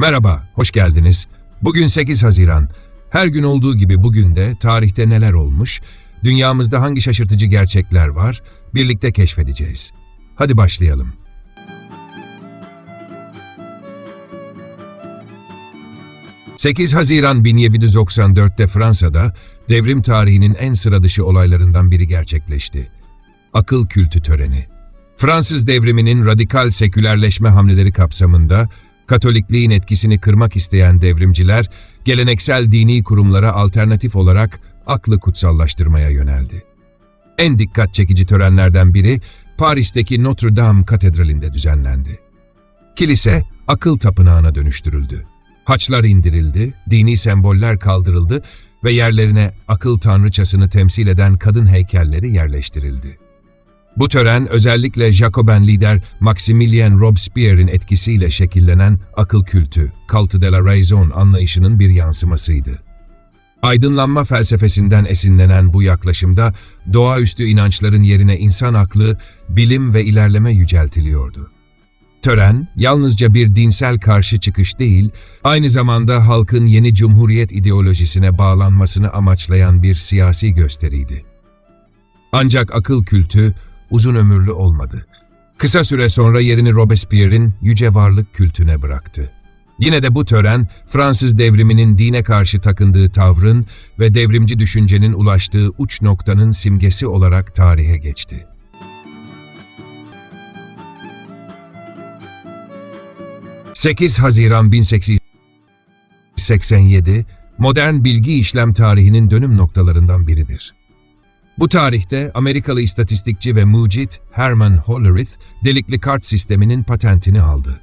Merhaba, hoş geldiniz. Bugün 8 Haziran. Her gün olduğu gibi bugün de tarihte neler olmuş, dünyamızda hangi şaşırtıcı gerçekler var, birlikte keşfedeceğiz. Hadi başlayalım. ...8 Haziran 1794'te Fransa'da devrim tarihinin en sıra dışı olaylarından biri gerçekleşti. Akıl kültü töreni. Fransız devriminin radikal sekülerleşme hamleleri kapsamında Katolikliğin etkisini kırmak isteyen devrimciler, geleneksel dini kurumlara alternatif olarak aklı kutsallaştırmaya yöneldi. En dikkat çekici törenlerden biri Paris'teki Notre Dame Katedrali'nde düzenlendi. Kilise akıl tapınağına dönüştürüldü. Haçlar indirildi, dini semboller kaldırıldı ve yerlerine akıl tanrıçasını temsil eden kadın heykelleri yerleştirildi. Bu tören özellikle Jacoben lider Maximilien Robespierre'in etkisiyle şekillenen akıl kültü, culte de la raison anlayışının bir yansımasıydı. Aydınlanma felsefesinden esinlenen bu yaklaşımda doğaüstü inançların yerine insan aklı, bilim ve ilerleme yüceltiliyordu. Tören, yalnızca bir dinsel karşı çıkış değil, aynı zamanda halkın yeni cumhuriyet ideolojisine bağlanmasını amaçlayan bir siyasi gösteriydi. Ancak akıl kültü, uzun ömürlü olmadı. Kısa süre sonra yerini Robespierre'in yüce varlık kültüne bıraktı. Yine de bu tören, Fransız devriminin dine karşı takındığı tavrın ve devrimci düşüncenin ulaştığı uç noktanın simgesi olarak tarihe geçti. ...8 Haziran 1887, modern bilgi işlem tarihinin dönüm noktalarından biridir. Bu tarihte Amerikalı istatistikçi ve mucit Herman Hollerith, delikli kart sisteminin patentini aldı.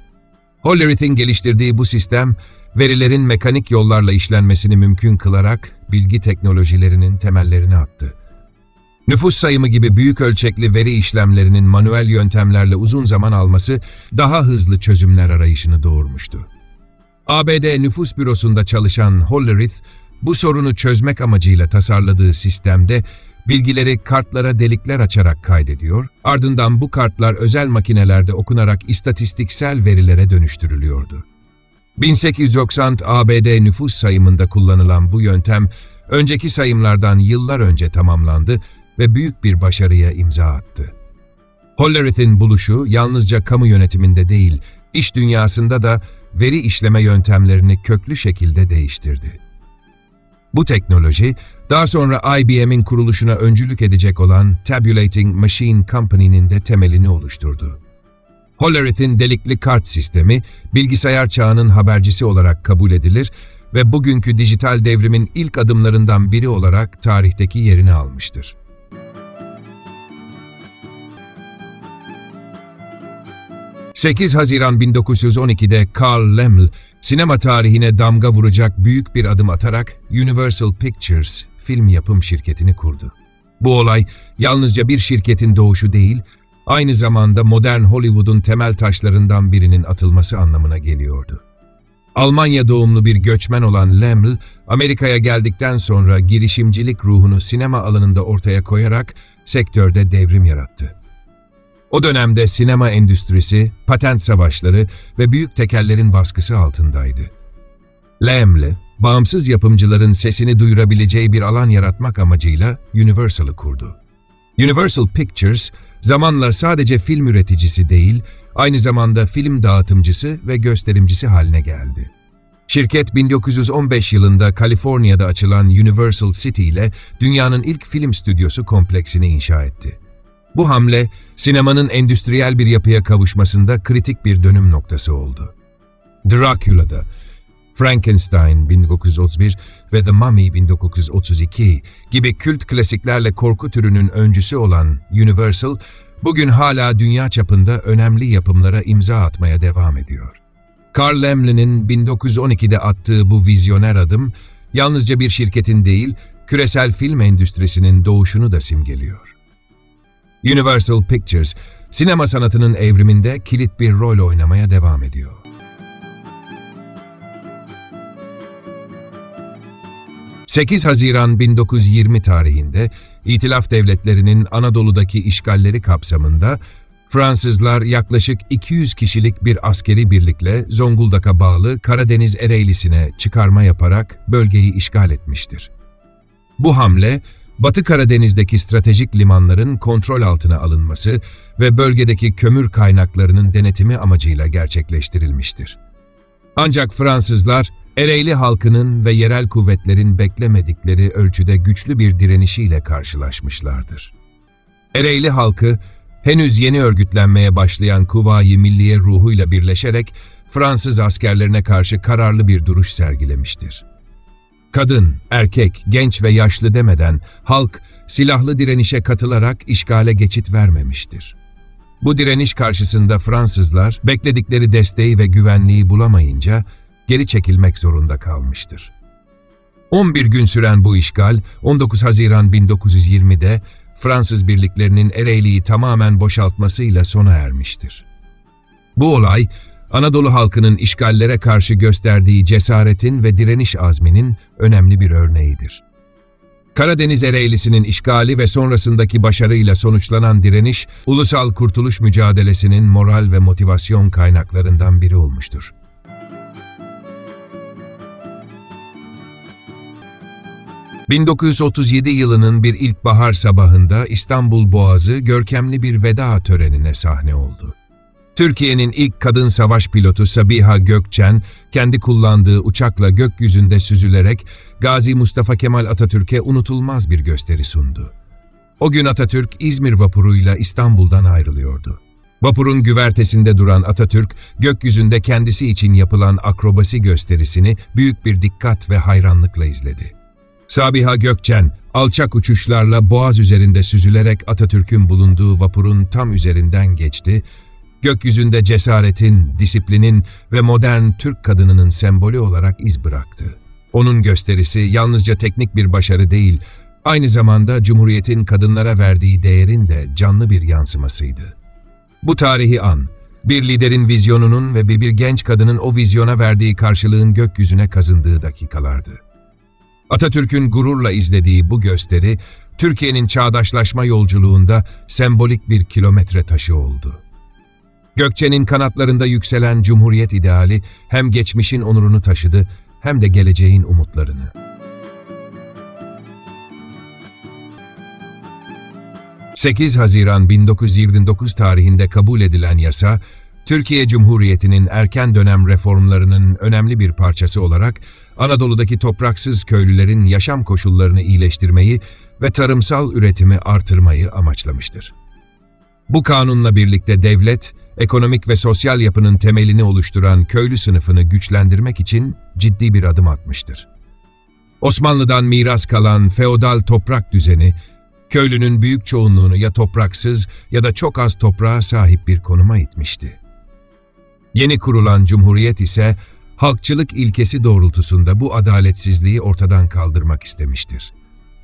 Hollerith'in geliştirdiği bu sistem, verilerin mekanik yollarla işlenmesini mümkün kılarak bilgi teknolojilerinin temellerini attı. Nüfus sayımı gibi büyük ölçekli veri işlemlerinin manuel yöntemlerle uzun zaman alması daha hızlı çözümler arayışını doğurmuştu. ABD Nüfus Bürosu'nda çalışan Hollerith, bu sorunu çözmek amacıyla tasarladığı sistemde bilgileri kartlara delikler açarak kaydediyor, ardından bu kartlar özel makinelerde okunarak istatistiksel verilere dönüştürülüyordu. 1890 ABD nüfus sayımında kullanılan bu yöntem, önceki sayımlardan yıllar önce tamamlandı ve büyük bir başarıya imza attı. Hollerith'in buluşu yalnızca kamu yönetiminde değil, iş dünyasında da veri işleme yöntemlerini köklü şekilde değiştirdi. Bu teknoloji, daha sonra IBM'in kuruluşuna öncülük edecek olan Tabulating Machine Company'nin de temelini oluşturdu. Hollerith'in delikli kart sistemi, bilgisayar çağının habercisi olarak kabul edilir ve bugünkü dijital devrimin ilk adımlarından biri olarak tarihteki yerini almıştır. ...8 Haziran 1912'de Carl Laemmle, sinema tarihine damga vuracak büyük bir adım atarak Universal Pictures film yapım şirketini kurdu. Bu olay yalnızca bir şirketin doğuşu değil, aynı zamanda modern Hollywood'un temel taşlarından birinin atılması anlamına geliyordu. Almanya doğumlu bir göçmen olan Laemmle, Amerika'ya geldikten sonra girişimcilik ruhunu sinema alanında ortaya koyarak sektörde devrim yarattı. O dönemde sinema endüstrisi, patent savaşları ve büyük tekellerin baskısı altındaydı. Laemmle, bağımsız yapımcıların sesini duyurabileceği bir alan yaratmak amacıyla Universal'ı kurdu. Universal Pictures, zamanla sadece film üreticisi değil, aynı zamanda film dağıtımcısı ve gösterimcisi haline geldi. Şirket 1915 yılında Kaliforniya'da açılan Universal City ile dünyanın ilk film stüdyosu kompleksini inşa etti. Bu hamle, sinemanın endüstriyel bir yapıya kavuşmasında kritik bir dönüm noktası oldu. Dracula'da, Frankenstein 1931 ve The Mummy 1932 gibi kült klasiklerle korku türünün öncüsü olan Universal, bugün hala dünya çapında önemli yapımlara imza atmaya devam ediyor. Carl Laemmle'nin 1912'de attığı bu vizyoner adım, yalnızca bir şirketin değil, küresel film endüstrisinin doğuşunu da simgeliyor. Universal Pictures, sinema sanatının evriminde kilit bir rol oynamaya devam ediyor. 8 Haziran 1920 tarihinde İtilaf Devletleri'nin Anadolu'daki işgalleri kapsamında Fransızlar yaklaşık 200 kişilik bir askeri birlikle Zonguldak'a bağlı Karadeniz Ereğlisi'ne çıkarma yaparak bölgeyi işgal etmiştir. Bu hamle, Batı Karadeniz'deki stratejik limanların kontrol altına alınması ve bölgedeki kömür kaynaklarının denetimi amacıyla gerçekleştirilmiştir. Ancak Fransızlar, Ereğli halkının ve yerel kuvvetlerin beklemedikleri ölçüde güçlü bir direnişiyle karşılaşmışlardır. Ereğli halkı, henüz yeni örgütlenmeye başlayan Kuvayi Milliye ruhuyla birleşerek Fransız askerlerine karşı kararlı bir duruş sergilemiştir. Kadın, erkek, genç ve yaşlı demeden halk silahlı direnişe katılarak işgale geçit vermemiştir. Bu direniş karşısında Fransızlar bekledikleri desteği ve güvenliği bulamayınca geri çekilmek zorunda kalmıştır. 11 gün süren bu işgal 19 Haziran 1920'de Fransız birliklerinin Ereğli'yi tamamen boşaltmasıyla sona ermiştir. Bu olay Anadolu halkının işgallere karşı gösterdiği cesaretin ve direniş azminin önemli bir örneğidir. Karadeniz Ereğlisi'nin işgali ve sonrasındaki başarıyla sonuçlanan direniş, ulusal kurtuluş mücadelesinin moral ve motivasyon kaynaklarından biri olmuştur. ...1937 yılının bir ilkbahar sabahında İstanbul Boğazı görkemli bir veda törenine sahne oldu. Türkiye'nin ilk kadın savaş pilotu Sabiha Gökçen, kendi kullandığı uçakla gökyüzünde süzülerek Gazi Mustafa Kemal Atatürk'e unutulmaz bir gösteri sundu. O gün Atatürk İzmir vapuruyla İstanbul'dan ayrılıyordu. Vapurun güvertesinde duran Atatürk, gökyüzünde kendisi için yapılan akrobasi gösterisini büyük bir dikkat ve hayranlıkla izledi. Sabiha Gökçen, alçak uçuşlarla boğaz üzerinde süzülerek Atatürk'ün bulunduğu vapurun tam üzerinden geçti gökyüzünde cesaretin, disiplinin ve modern Türk kadınının sembolü olarak iz bıraktı. Onun gösterisi yalnızca teknik bir başarı değil, aynı zamanda Cumhuriyet'in kadınlara verdiği değerin de canlı bir yansımasıydı. Bu tarihi an, bir liderin vizyonunun ve bir, bir genç kadının o vizyona verdiği karşılığın gökyüzüne kazındığı dakikalardı. Atatürk'ün gururla izlediği bu gösteri, Türkiye'nin çağdaşlaşma yolculuğunda sembolik bir kilometre taşı oldu. Gökçe'nin kanatlarında yükselen cumhuriyet ideali hem geçmişin onurunu taşıdı hem de geleceğin umutlarını. ...8 Haziran 1929 tarihinde kabul edilen yasa, Türkiye Cumhuriyeti'nin erken dönem reformlarının önemli bir parçası olarak Anadolu'daki topraksız köylülerin yaşam koşullarını iyileştirmeyi ve tarımsal üretimi artırmayı amaçlamıştır. Bu kanunla birlikte devlet, ekonomik ve sosyal yapının temelini oluşturan köylü sınıfını güçlendirmek için ciddi bir adım atmıştır. Osmanlı'dan miras kalan feodal toprak düzeni, köylünün büyük çoğunluğunu ya topraksız ya da çok az toprağa sahip bir konuma itmişti. Yeni kurulan cumhuriyet ise halkçılık ilkesi doğrultusunda bu adaletsizliği ortadan kaldırmak istemiştir.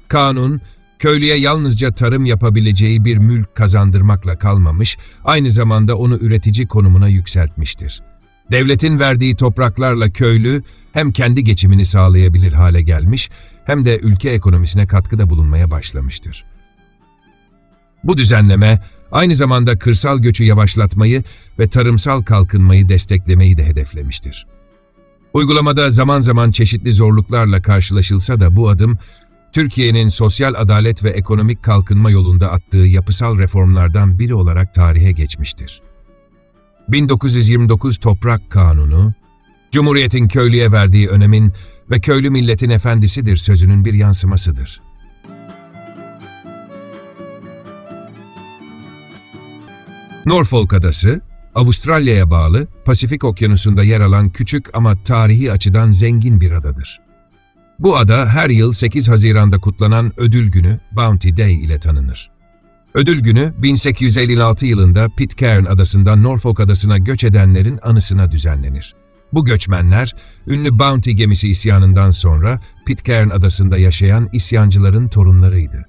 Kanun, köylüye yalnızca tarım yapabileceği bir mülk kazandırmakla kalmamış, aynı zamanda onu üretici konumuna yükseltmiştir. Devletin verdiği topraklarla köylü hem kendi geçimini sağlayabilir hale gelmiş hem de ülke ekonomisine katkıda bulunmaya başlamıştır. Bu düzenleme aynı zamanda kırsal göçü yavaşlatmayı ve tarımsal kalkınmayı desteklemeyi de hedeflemiştir. Uygulamada zaman zaman çeşitli zorluklarla karşılaşılsa da bu adım Türkiye'nin sosyal adalet ve ekonomik kalkınma yolunda attığı yapısal reformlardan biri olarak tarihe geçmiştir. 1929 Toprak Kanunu, Cumhuriyet'in köylüye verdiği önemin ve köylü milletin efendisidir sözünün bir yansımasıdır. Norfolk Adası, Avustralya'ya bağlı Pasifik Okyanusu'nda yer alan küçük ama tarihi açıdan zengin bir adadır. Bu ada her yıl 8 Haziran'da kutlanan Ödül Günü Bounty Day ile tanınır. Ödül Günü 1856 yılında Pitcairn adasından Norfolk adasına göç edenlerin anısına düzenlenir. Bu göçmenler, ünlü Bounty gemisi isyanından sonra Pitcairn adasında yaşayan isyancıların torunlarıydı.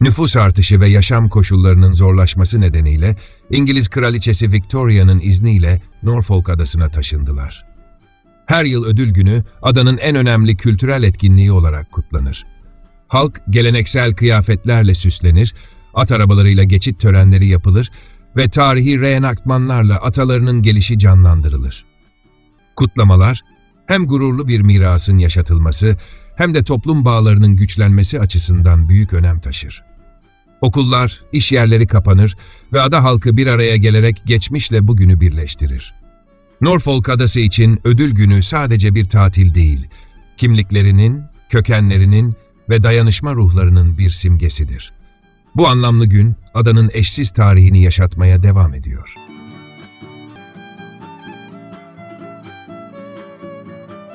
Nüfus artışı ve yaşam koşullarının zorlaşması nedeniyle İngiliz Kraliçesi Victoria'nın izniyle Norfolk adasına taşındılar. Her yıl ödül günü adanın en önemli kültürel etkinliği olarak kutlanır. Halk geleneksel kıyafetlerle süslenir, at arabalarıyla geçit törenleri yapılır ve tarihi reenaktmanlarla atalarının gelişi canlandırılır. Kutlamalar, hem gururlu bir mirasın yaşatılması hem de toplum bağlarının güçlenmesi açısından büyük önem taşır. Okullar, iş yerleri kapanır ve ada halkı bir araya gelerek geçmişle bugünü birleştirir. Norfolk Adası için ödül günü sadece bir tatil değil, kimliklerinin, kökenlerinin ve dayanışma ruhlarının bir simgesidir. Bu anlamlı gün, adanın eşsiz tarihini yaşatmaya devam ediyor.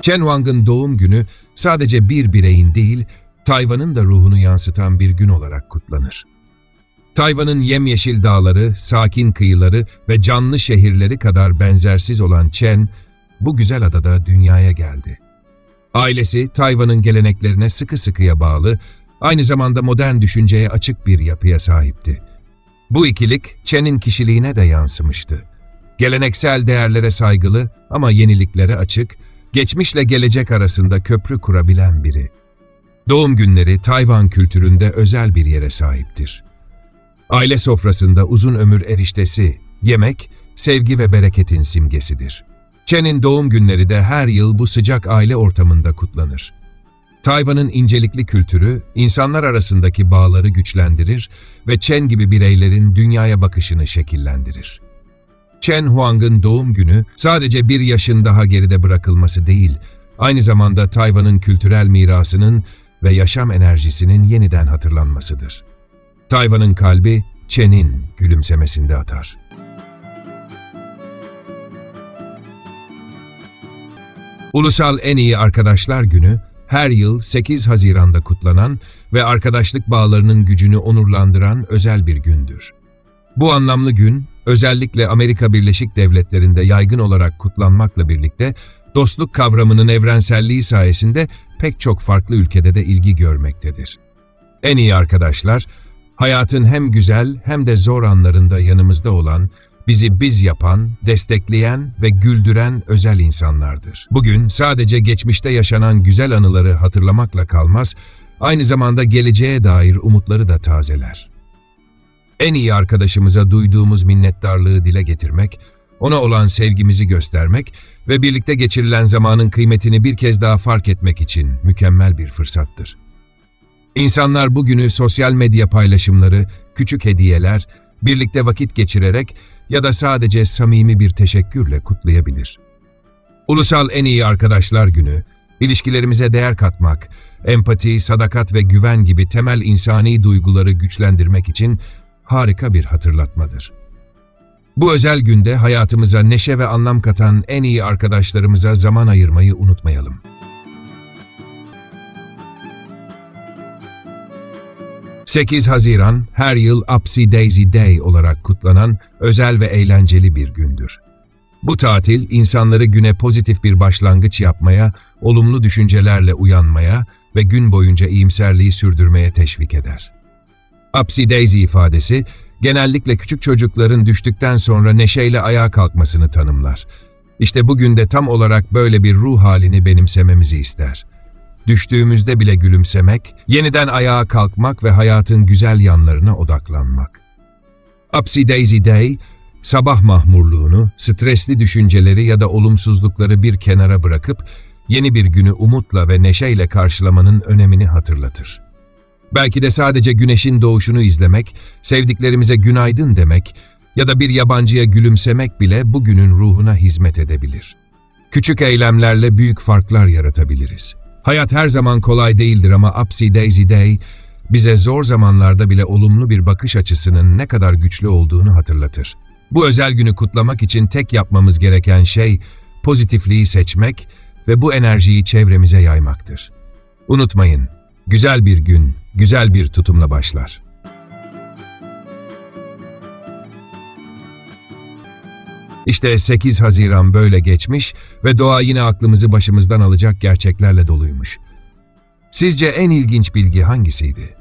Chen Wang'ın doğum günü sadece bir bireyin değil, Tayvan'ın da ruhunu yansıtan bir gün olarak kutlanır. Tayvan'ın yemyeşil dağları, sakin kıyıları ve canlı şehirleri kadar benzersiz olan Chen, bu güzel adada dünyaya geldi. Ailesi Tayvan'ın geleneklerine sıkı sıkıya bağlı, aynı zamanda modern düşünceye açık bir yapıya sahipti. Bu ikilik Chen'in kişiliğine de yansımıştı. Geleneksel değerlere saygılı ama yeniliklere açık, geçmişle gelecek arasında köprü kurabilen biri. Doğum günleri Tayvan kültüründe özel bir yere sahiptir. Aile sofrasında uzun ömür eriştesi, yemek, sevgi ve bereketin simgesidir. Chen'in doğum günleri de her yıl bu sıcak aile ortamında kutlanır. Tayvan'ın incelikli kültürü, insanlar arasındaki bağları güçlendirir ve Chen gibi bireylerin dünyaya bakışını şekillendirir. Chen Huang'ın doğum günü sadece bir yaşın daha geride bırakılması değil, aynı zamanda Tayvan'ın kültürel mirasının ve yaşam enerjisinin yeniden hatırlanmasıdır. Tayvan'ın kalbi Chen'in gülümsemesinde atar. Ulusal En İyi Arkadaşlar Günü, her yıl 8 Haziran'da kutlanan ve arkadaşlık bağlarının gücünü onurlandıran özel bir gündür. Bu anlamlı gün, özellikle Amerika Birleşik Devletleri'nde yaygın olarak kutlanmakla birlikte, dostluk kavramının evrenselliği sayesinde pek çok farklı ülkede de ilgi görmektedir. En iyi arkadaşlar, hayatın hem güzel hem de zor anlarında yanımızda olan, bizi biz yapan, destekleyen ve güldüren özel insanlardır. Bugün sadece geçmişte yaşanan güzel anıları hatırlamakla kalmaz, aynı zamanda geleceğe dair umutları da tazeler. En iyi arkadaşımıza duyduğumuz minnettarlığı dile getirmek, ona olan sevgimizi göstermek ve birlikte geçirilen zamanın kıymetini bir kez daha fark etmek için mükemmel bir fırsattır. İnsanlar bugünü sosyal medya paylaşımları, küçük hediyeler, birlikte vakit geçirerek ya da sadece samimi bir teşekkürle kutlayabilir. Ulusal En İyi Arkadaşlar Günü, ilişkilerimize değer katmak, empati, sadakat ve güven gibi temel insani duyguları güçlendirmek için harika bir hatırlatmadır. Bu özel günde hayatımıza neşe ve anlam katan en iyi arkadaşlarımıza zaman ayırmayı unutmayalım. ...8 Haziran her yıl Upsy Daisy Day olarak kutlanan özel ve eğlenceli bir gündür. Bu tatil insanları güne pozitif bir başlangıç yapmaya, olumlu düşüncelerle uyanmaya ve gün boyunca iyimserliği sürdürmeye teşvik eder. Upsy Daisy ifadesi, genellikle küçük çocukların düştükten sonra neşeyle ayağa kalkmasını tanımlar. İşte bugün de tam olarak böyle bir ruh halini benimsememizi ister. Düştüğümüzde bile gülümsemek, yeniden ayağa kalkmak ve hayatın güzel yanlarına odaklanmak. Upsy Daisy Day, sabah mahmurluğunu, stresli düşünceleri ya da olumsuzlukları bir kenara bırakıp yeni bir günü umutla ve neşeyle karşılamanın önemini hatırlatır. Belki de sadece güneşin doğuşunu izlemek, sevdiklerimize günaydın demek ya da bir yabancıya gülümsemek bile bugünün ruhuna hizmet edebilir. Küçük eylemlerle büyük farklar yaratabiliriz. Hayat her zaman kolay değildir ama Upsy Daisy Day bize zor zamanlarda bile olumlu bir bakış açısının ne kadar güçlü olduğunu hatırlatır. Bu özel günü kutlamak için tek yapmamız gereken şey pozitifliği seçmek ve bu enerjiyi çevremize yaymaktır. Unutmayın, güzel bir gün, güzel bir tutumla başlar. İşte 8 Haziran böyle geçmiş ve doğa yine aklımızı başımızdan alacak gerçeklerle doluymuş. Sizce en ilginç bilgi hangisiydi?